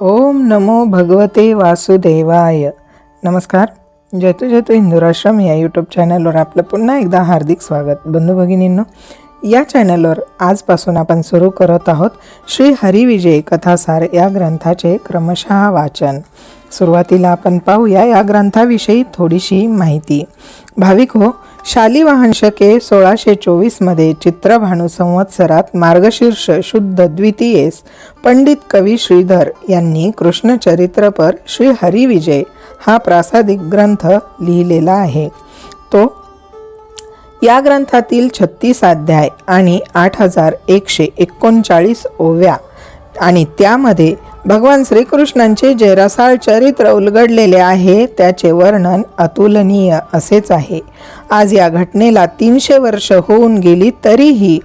ओम नमो भगवते वासुदेवाय. नमस्कार. जयतो जयतो हिंदुराश्रम या यूट्यूब चॅनलवर आपलं पुन्हा एकदा हार्दिक स्वागत. बंधू भगिनींनो या चॅनलवर आजपासून आपण सुरू करत आहोत श्री हरिविजय कथासार या ग्रंथाचे क्रमशः वाचन. सुरुवातीला आपण पाहूया या ग्रंथाविषयी थोडीशी माहिती. भाविक हो शालिवाहन शके सोळाशे चोवीसमध्ये चित्रभानू संवत्सरात मार्गशीर्ष शुद्ध द्वितीयेस पंडित कवी श्रीधर यांनी कृष्णचरित्रपर श्री हरिविजय हा प्रासादिक ग्रंथ लिहिलेला आहे. तो या ग्रंथातील छत्तीस अध्याय आणि आठ हजार एकशे एकोणचाळीस ओव्या आणि त्यामध्ये भगवान श्रीकृष्णांचे जे रसाळ चरित्र उलगडलेले आहे त्याचे वर्णन अतुलनीय असेच आहे. आज या घटनेला तीनशे वर्ष होऊन गेली तरीही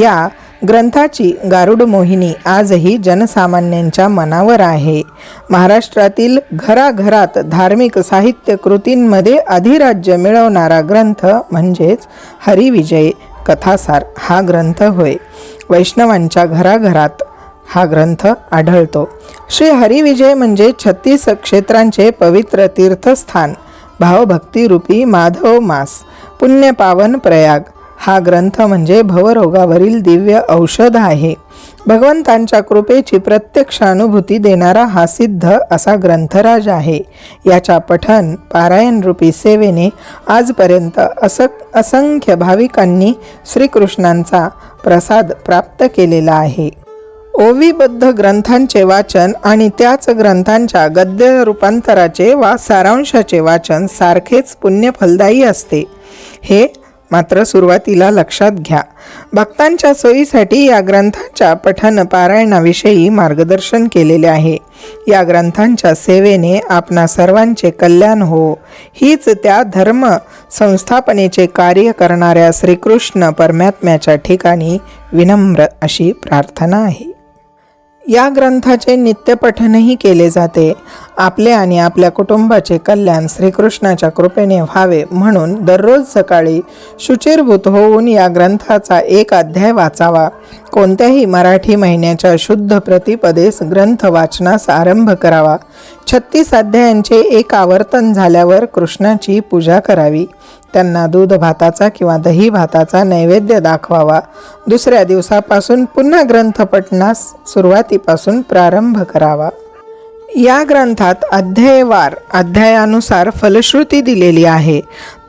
या ग्रंथाची गारुड मोहिनी आजही जनसामान्यांच्या मनावर आहे. महाराष्ट्रातील घराघरात धार्मिक साहित्य कृतींमध्ये अधिराज्य मिळवणारा ग्रंथ म्हणजेच हरिविजय कथासार हा ग्रंथ होय. वैष्णवांच्या घराघरात हा ग्रंथ आढळतो. श्री हरिविजय म्हणजे छत्तीस क्षेत्रांचे पवित्र तीर्थस्थान. भावभक्तिरूपी माधव मास. पुण्यपावन प्रयाग. हा ग्रंथ म्हणजे भवरोगावरील दिव्य औषध आहे. भगवंतांच्या कृपेची प्रत्यक्ष अनुभूती देणारा हा सिद्ध असा ग्रंथराज आहे. याच्या पठन पारायणरूपी सेवेने आजपर्यंत असक असंख्य भाविकांनी श्रीकृष्णांचा प्रसाद प्राप्त केलेला आहे. ओवीबद्ध ग्रंथांचे वाचन आणि त्याच ग्रंथांच्या गद्य रूपांतराचे वा सारांशाचे वाचन सारखेच पुण्यफलदायी असते. हे मात्र सुरुवातीला लक्षात घ्या. भक्तांच्या सोयीसाठी या ग्रंथांच्या पठन पारायणाविषयी मार्गदर्शन केलेले आहे. या ग्रंथांच्या सेवेने आपणा सर्वांचे कल्याण हो. हीच त्या धर्म संस्थापनेचे कार्य करणाऱ्या श्रीकृष्ण परमात्म्याच्या ठिकाणी विनम्र अशी प्रार्थना आहे. या ग्रंथाचे नित्यपठनही केले जाते. आपले आणि आपल्या कुटुंबाचे कल्याण श्रीकृष्णाच्या कृपेने व्हावे म्हणून दररोज सकाळी शुचिरभूत होऊन या ग्रंथाचा एक अध्याय वाचावा. कोणत्याही मराठी महिन्याच्या शुद्ध प्रतिपदेस ग्रंथ वाचनास आरंभ करावा. छत्तीस अध्यायांचे एक आवर्तन झाल्यावर कृष्णाची पूजा करावी. त्यांना दूध भाताचा किंवा दही भाताचा नैवेद्य दाखवावा. दुसऱ्या दिवसापासून पुन्हा ग्रंथ पठणास सुरुवातीपासून प्रारंभ करावा. या ग्रंथात अध्यायवार अध्यायानुसार फलश्रुती दिलेली आहे.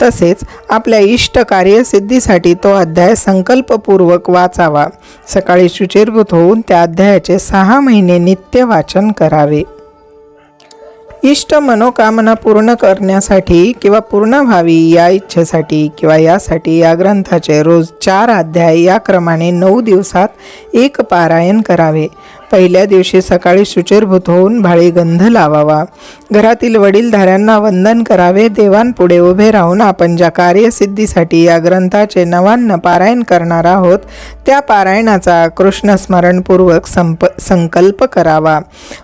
तसेच आपल्या इष्ट कार्यसिद्धीसाठी तो अध्याय संकल्पपूर्वक वाचावा. सकाळी शुचिरभूत होऊन त्या अध्यायाचे सहा महिने नित्य वाचन करावे. इष्ट मनोकामना पूर्ण करण्यासाठी किंवा पूर्ण व्हावी या इच्छेसाठी किंवा यासाठी या ग्रंथाचे रोज चार अध्याय या क्रमाने नऊ दिवसात एक पारायण करावे. पहिल्या दिवशी सकाळी शुचिरभूत होऊन भाळी गंध लावावा. घरातील वडीलधाऱ्यांना वंदन करावे. देवांपुढे उभे राहून आपण ज्या कार्यसिद्धीसाठी या ग्रंथाचे नवान्न पारायण करणार आहोत त्या पारायणाचा कृष्णस्मरणपूर्वक संप संकल्प करावा.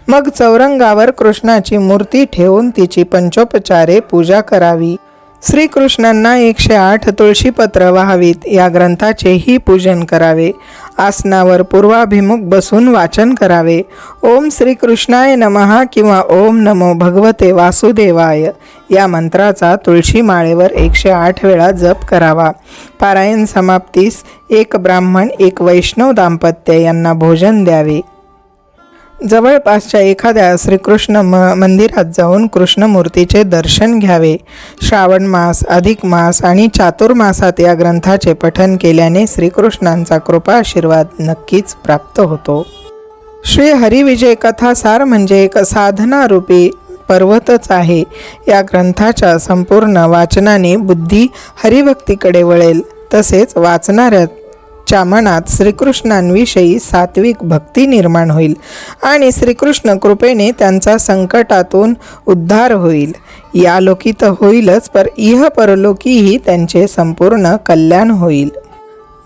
मग चौरंगावर कृष्णाची मूर्ती ठेवून तिची पंचोपचारे पूजा करावी. श्रीकृष्णांना एकशे आठ तुळशीपत्र वाहावीत. या ग्रंथाचेही पूजन करावे. आसनावर पूर्वाभिमुख बसून वाचन करावे. ओम श्रीकृष्णाय नमहा किंवा ओम नमो भगवते वासुदेवाय. या मंत्राचा तुळशी माळेवर एकशे आठ वेळा जप करावा. पारायण समाप्तीस एक ब्राह्मण एक वैष्णव दाम्पत्य यांना भोजन द्यावे. जवळपासच्या एखाद्या श्रीकृष्ण म मंदिरात जाऊन कृष्णमूर्तीचे दर्शन घ्यावे. श्रावण मास अधिक मास आणि चातुर्मासात या ग्रंथाचे पठन केल्याने श्रीकृष्णांचा कृपा आशीर्वाद नक्कीच प्राप्त होतो. श्री हरिविजय कथासार म्हणजे एक साधनारूपी पर्वतच आहे. या ग्रंथाच्या संपूर्ण वाचनाने बुद्धी हरिभक्तीकडे वळेल. तसेच वाचणाऱ्या त्यांच्या मनात श्रीकृष्णांविषयी सात्विक भक्ती निर्माण होईल आणि श्रीकृष्ण कृपेने त्यांचा संकटातून उद्धार होईल. या लोकी तर होईलच पर इह परलोकीही त्यांचे संपूर्ण कल्याण होईल.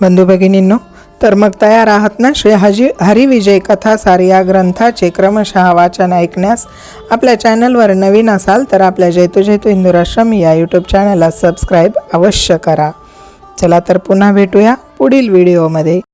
बंधू भगिनींनो तर मग तयार आहात ना? श्री हजी हरिविजय कथासार या ग्रंथाचे क्रमशः वाचन ऐकण्यास आपल्या चॅनलवर नवीन असाल तर आपल्या जैतू जैतू हिंदुराश्रम या यूट्यूब चॅनलला सबस्क्राईब अवश्य करा. चला तर पुन्हा भेटूया. पुढील व्हिडिओमध्ये